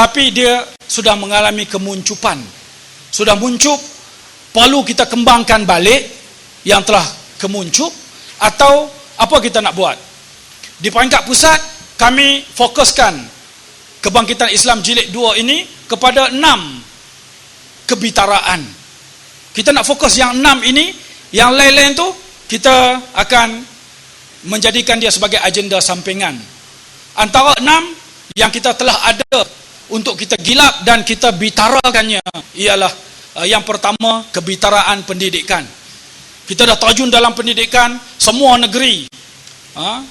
tapi dia sudah mengalami kemuncupan. Sudah muncul, perlu kita kembangkan balik yang telah kemuncup atau apa kita nak buat? Di peringkat pusat, kami fokuskan kebangkitan Islam jilid 2 ini kepada enam kebitaraan. Kita nak fokus yang enam ini, yang lain-lain tu kita akan menjadikan dia sebagai agenda sampingan. Antara enam yang kita telah ada untuk kita gilap dan kita bitarakannya ialah uh, yang pertama kebitaraan pendidikan. Kita dah terjun dalam pendidikan semua negeri. Ha?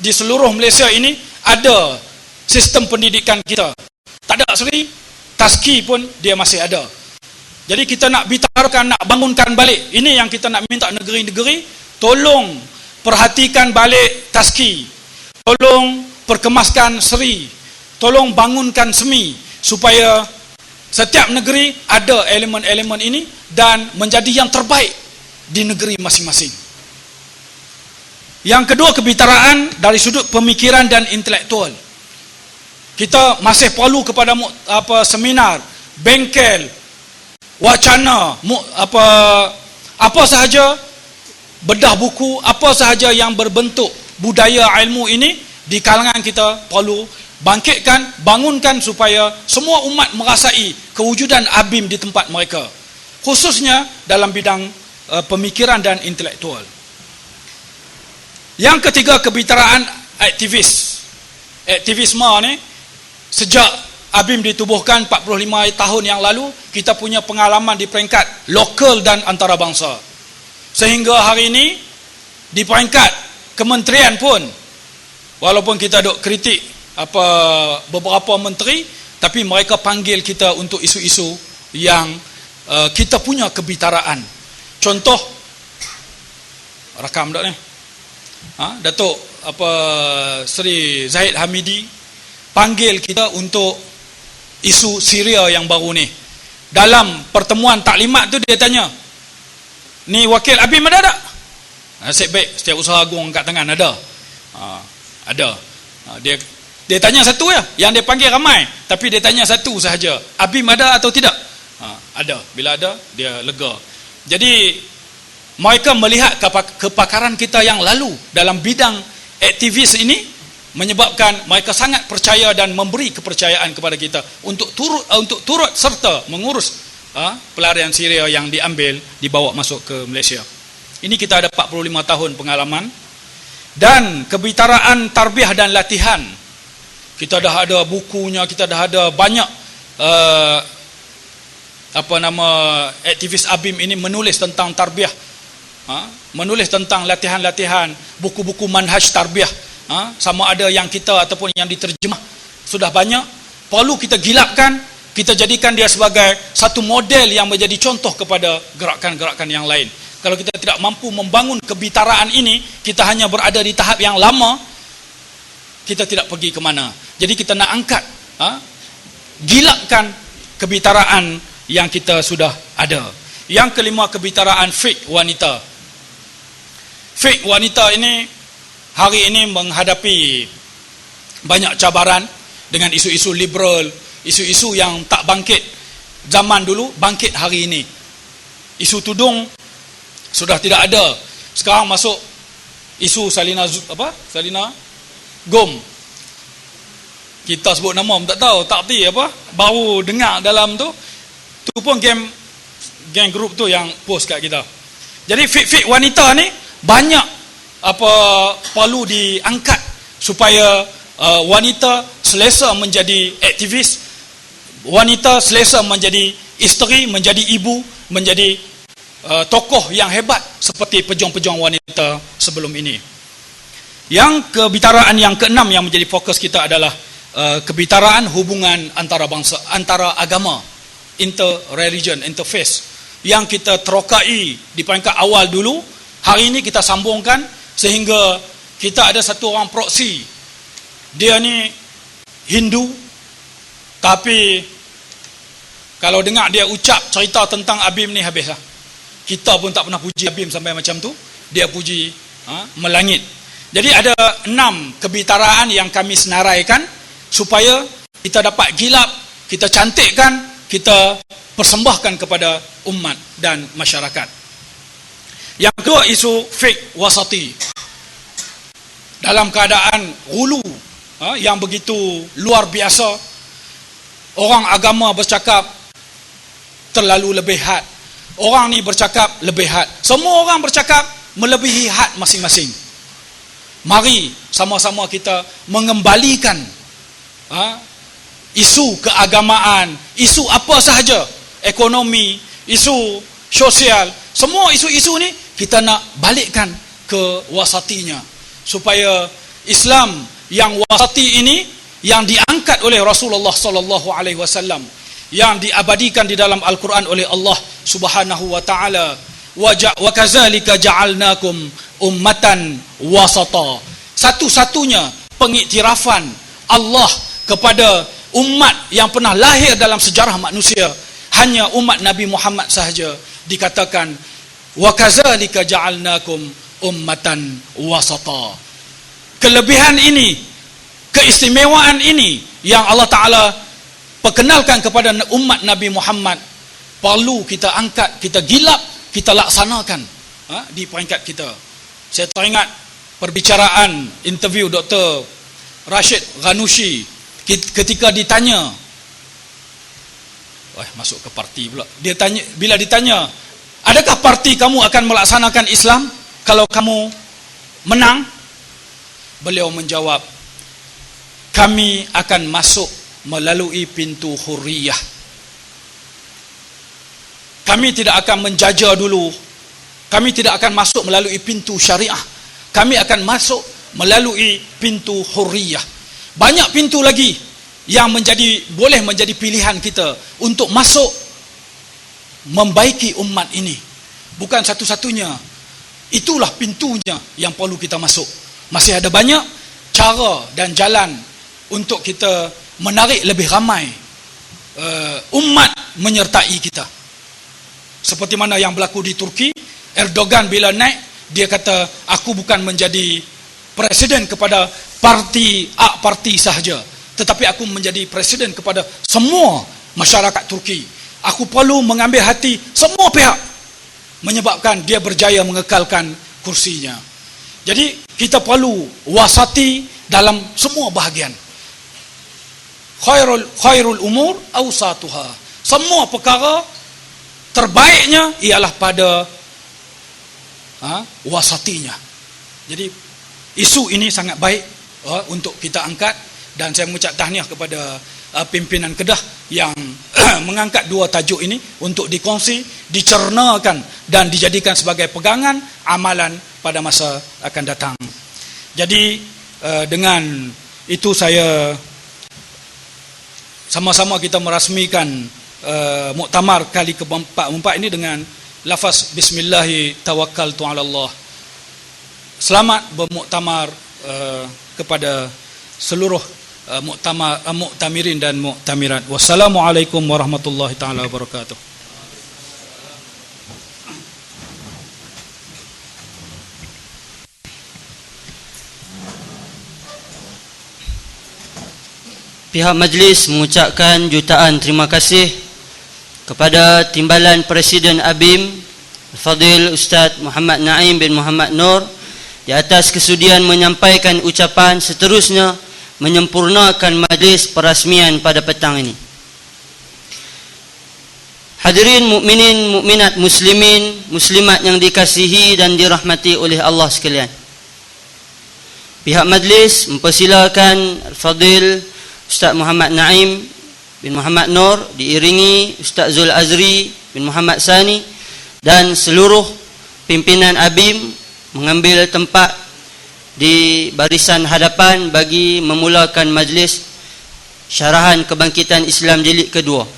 Di seluruh Malaysia ini ada sistem pendidikan kita. Tak ada seri, taski pun dia masih ada. Jadi kita nak bitarakan, nak bangunkan balik. Ini yang kita nak minta negeri-negeri, tolong perhatikan balik taski. Tolong perkemaskan seri. Tolong bangunkan semi supaya setiap negeri ada elemen-elemen ini dan menjadi yang terbaik di negeri masing-masing. Yang kedua kebitaraan dari sudut pemikiran dan intelektual. Kita masih perlu kepada apa seminar, bengkel, wacana, apa apa sahaja bedah buku, apa sahaja yang berbentuk budaya ilmu ini di kalangan kita perlu bangkitkan, bangunkan supaya semua umat merasai kewujudan abim di tempat mereka. Khususnya dalam bidang uh, pemikiran dan intelektual. Yang ketiga, kebitaraan aktivis. Aktivisme ni, sejak abim ditubuhkan 45 tahun yang lalu, kita punya pengalaman di peringkat lokal dan antarabangsa. Sehingga hari ini, di peringkat kementerian pun, walaupun kita duk kritik apa beberapa menteri tapi mereka panggil kita untuk isu-isu yang uh, kita punya kebitaraan. Contoh rakam dak ni? Ha datuk apa Seri Zahid Hamidi panggil kita untuk isu Syria yang baru ni. Dalam pertemuan taklimat tu dia tanya ni wakil Abim ada tak? Nasib baik setiap usaha agung angkat tangan ada. Ha, ada. Ha, dia dia tanya satu ya, yang dia panggil ramai, tapi dia tanya satu sahaja. Abim ada atau tidak? Ha, ada. Bila ada, dia lega. Jadi mereka melihat kepakaran kita yang lalu dalam bidang aktivis ini menyebabkan mereka sangat percaya dan memberi kepercayaan kepada kita untuk turut uh, untuk turut serta mengurus uh, pelarian Syria yang diambil dibawa masuk ke Malaysia. Ini kita ada 45 tahun pengalaman dan kebitaraan tarbiyah dan latihan kita dah ada bukunya kita dah ada banyak uh, apa nama aktivis ABIM ini menulis tentang tarbiyah. Ha? menulis tentang latihan-latihan buku-buku manhaj tarbiyah. Ha? sama ada yang kita ataupun yang diterjemah. Sudah banyak. Perlu kita gilapkan kita jadikan dia sebagai satu model yang menjadi contoh kepada gerakan-gerakan yang lain. Kalau kita tidak mampu membangun kebitaraan ini kita hanya berada di tahap yang lama kita tidak pergi ke mana jadi kita nak angkat, ha? gilakkan kebitaraan yang kita sudah ada. Yang kelima kebitaraan fake wanita. Fake wanita ini hari ini menghadapi banyak cabaran dengan isu-isu liberal, isu-isu yang tak bangkit zaman dulu, bangkit hari ini. Isu tudung sudah tidak ada. Sekarang masuk isu Salina apa? Salina Gom kita sebut nama pun tak tahu. Tak ti apa baru dengar dalam tu. Tu pun game gang group tu yang post kat kita. Jadi fit-fit wanita ni banyak apa perlu diangkat supaya uh, wanita selesa menjadi aktivis wanita selesa menjadi isteri menjadi ibu menjadi uh, tokoh yang hebat seperti pejuang-pejuang wanita sebelum ini. Yang kebitaraan yang keenam yang menjadi fokus kita adalah Uh, kebitaraan hubungan antara bangsa antara agama inter-religion, interface yang kita terokai di peringkat awal dulu hari ini kita sambungkan sehingga kita ada satu orang proksi. Dia ni Hindu tapi kalau dengar dia ucap cerita tentang Abim ni habis lah kita pun tak pernah puji Abim sampai macam tu. Dia puji ha, melangit. Jadi ada enam kebitaraan yang kami senaraikan supaya kita dapat gilap, kita cantikkan, kita persembahkan kepada umat dan masyarakat. Yang kedua isu fake wasati. Dalam keadaan hulu ha, yang begitu luar biasa, orang agama bercakap terlalu lebih had. Orang ni bercakap lebih had. Semua orang bercakap melebihi had masing-masing. Mari sama-sama kita mengembalikan ha, isu keagamaan, isu apa sahaja, ekonomi, isu sosial, semua isu-isu ni kita nak balikkan ke wasatinya. Supaya Islam yang wasati ini yang diangkat oleh Rasulullah sallallahu alaihi wasallam yang diabadikan di dalam Al-Quran oleh Allah Subhanahu wa taala wa kadzalika ja'alnakum ummatan wasata. Satu-satunya pengiktirafan Allah kepada umat yang pernah lahir dalam sejarah manusia hanya umat Nabi Muhammad sahaja dikatakan wa kadzalika ja'alnakum ummatan wasata kelebihan ini keistimewaan ini yang Allah taala perkenalkan kepada umat Nabi Muhammad perlu kita angkat kita gilap kita laksanakan ha, di peringkat kita saya teringat perbicaraan interview Dr. Rashid Ghanushi ketika ditanya wah masuk ke parti pula. Dia tanya bila ditanya adakah parti kamu akan melaksanakan Islam kalau kamu menang? Beliau menjawab kami akan masuk melalui pintu hurriyah. Kami tidak akan menjajah dulu. Kami tidak akan masuk melalui pintu syariah. Kami akan masuk melalui pintu hurriyah banyak pintu lagi yang menjadi boleh menjadi pilihan kita untuk masuk membaiki umat ini. Bukan satu-satunya. Itulah pintunya yang perlu kita masuk. Masih ada banyak cara dan jalan untuk kita menarik lebih ramai uh, umat menyertai kita. Seperti mana yang berlaku di Turki Erdogan bila naik dia kata aku bukan menjadi presiden kepada parti A parti sahaja. Tetapi aku menjadi presiden kepada semua masyarakat Turki. Aku perlu mengambil hati semua pihak menyebabkan dia berjaya mengekalkan kursinya. Jadi kita perlu wasati dalam semua bahagian. Khairul khairul umur awsatuha. Semua perkara terbaiknya ialah pada ha, wasatinya. Jadi isu ini sangat baik uh, untuk kita angkat dan saya mengucap tahniah kepada uh, pimpinan Kedah yang mengangkat dua tajuk ini untuk dikongsi, dicernakan dan dijadikan sebagai pegangan amalan pada masa akan datang. Jadi uh, dengan itu saya sama-sama kita merasmikan uh, muktamar kali keempat ini dengan lafaz bismillahirrahmanirrahim. Selamat bermuktamar uh, kepada seluruh uh, muktamar uh, muktamirin dan muktamirat. Wassalamualaikum warahmatullahi taala wabarakatuh. Pihak majlis mengucapkan jutaan terima kasih kepada Timbalan Presiden ABIM Fadil Ustaz Muhammad Naim bin Muhammad Nur di atas kesudian menyampaikan ucapan seterusnya menyempurnakan majlis perasmian pada petang ini. Hadirin mukminin mukminat muslimin muslimat yang dikasihi dan dirahmati oleh Allah sekalian. Pihak majlis mempersilakan Fadil Ustaz Muhammad Naim bin Muhammad Nur diiringi Ustaz Zul Azri bin Muhammad Sani dan seluruh pimpinan ABIM mengambil tempat di barisan hadapan bagi memulakan majlis syarahan kebangkitan Islam jilid kedua.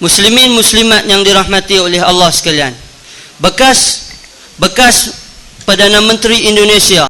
Muslimin muslimat yang dirahmati oleh Allah sekalian. Bekas bekas Perdana Menteri Indonesia